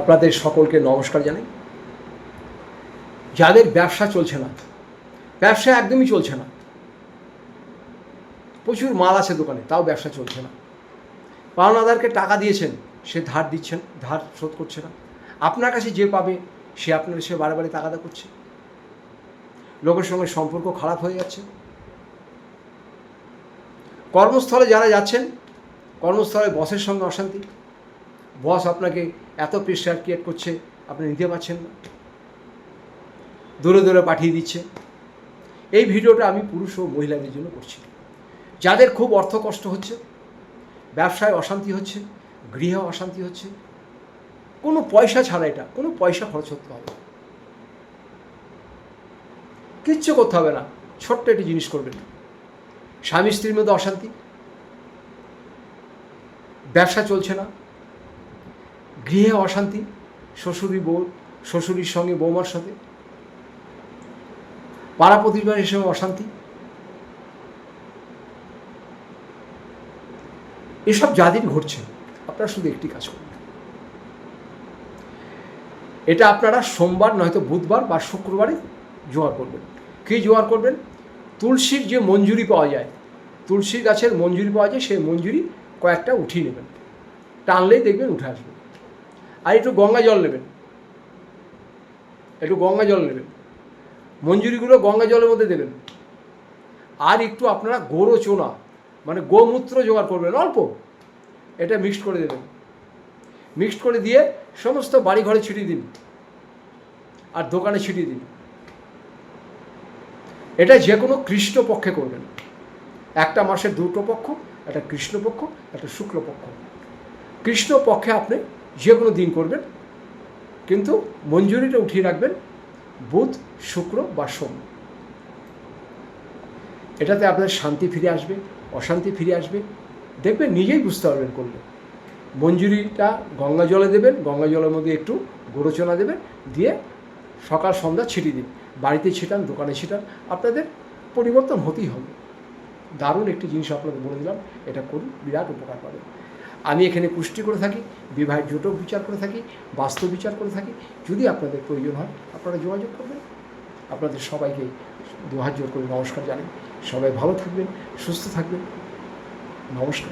আপনাদের সকলকে নমস্কার জানাই। যাদের ব্যবসা চলছে না, ব্যবসা একদমই চলছে না। প্রচুর মাল আছে দোকানে, তাও ব্যবসা চলছে না। পাওনাদারকে টাকা দিয়েছেন, সে ধার দিচ্ছেন, ধার শোধ করছে না। আপনার কাছে যে পাবে, সে আপনার সে বারে বারে তাগাদা করছে। লোকের সঙ্গে সম্পর্ক খারাপ হয়ে যাচ্ছে। কর্মস্থলে যারা যাচ্ছেন, কর্মস্থলে বসের সঙ্গে অশান্তি। বস আপনাকে এত প্রেশার ক্রিয়েট করছে, আপনি নিতে পারছেন না। দূরে দূরে পাঠিয়ে দিচ্ছে। এই ভিডিওটা আমি পুরুষ ও মহিলাদের জন্য করছি। যাদের খুব অর্থ কষ্ট হচ্ছে, ব্যবসায় অশান্তি হচ্ছে, গৃহে অশান্তি হচ্ছে, কোনো পয়সা ছাড়া এটা, কোনো পয়সা খরচ করতে হবে। কিচ্ছু করতে হবে না, ছোট্ট একটি জিনিস করবেন। স্বামী স্ত্রীর মধ্যে অশান্তি, ব্যবসা চলছে না। গৃহে অশান্তি শ্বশুরি বউ, শ্বশুরির সঙ্গে বৌমার সাথে। পাড়া প্রতিবার হিসেবে অশান্তি। এসব যাদের ঘটছে, আপনারা শুধু একটি কাজ করুন। এটা আপনারা সোমবার নয়তো বুধবার বা শুক্রবারে জোয়ার করবেন। কী জোয়ার করবেন? তুলসীর যে মঞ্জুরি পাওয়া যায়, তুলসীর গাছের মঞ্জুরি পাওয়া যায়, সেই মঞ্জুরি কয়েকটা উঠিয়ে নেবেন। টানলেই দেখবেন উঠে আসবে। আর একটু গঙ্গা জল নেবেন। একটু গঙ্গা জল নেবেন। মঞ্জুরিগুলো গঙ্গা জলের মধ্যে দেবেন। আর একটু আপনারা গোরো চোনা মানে গোমূত্র জোগাড় করবেন, অল্প। এটা মিক্সড করে দেবেন। মিক্সড করে দিয়ে সমস্ত বাড়ি ঘরে ছিটিয়ে দিন। আর দোকানে ছিটিয়ে দিন। এটা যে কোনো কৃষ্ণপক্ষে করবেন। একটা মাসের দুটো পক্ষ, একটা কৃষ্ণপক্ষ একটা শুক্লপক্ষ কৃষ্ণপক্ষে আপনি যে কোনো দিন করবেন। কিন্তু মঞ্জুরিটা উঠিয়ে রাখবেন বুধ, শুক্র বা সোম। এটাতে আপনাদের শান্তি ফিরে আসবে, অশান্তি ফিরে আসবে। দেখবেন নিজেই বুঝতে পারবেন করলে। মঞ্জুরিটা গঙ্গা জলে দেবেন, গঙ্গা জলের মধ্যে একটু গোরচনা দেবেন, দিয়ে সকাল সন্ধ্যা ছিটিয়ে দিন। বাড়িতে ছিটান, দোকানে ছিটান, আপনাদের পরিবর্তন হতেই হবে। দারুণ একটি জিনিস আপনাদের বলে দিলাম, এটা করুন, বিরাট উপকার পাবেন। আমি এখানে পুষ্টি করে থাকি, বিবাহের জোটক বিচার করে থাকি, বাস্তব বিচার করে থাকি। যদি আপনাদের প্রয়োজন হয়, আপনারা যোগাযোগ করবেন। আপনাদের সবাইকে দুহাজ করে নমস্কার জানাই। সবাই ভালো থাকবেন, সুস্থ থাকবেন। নমস্কার।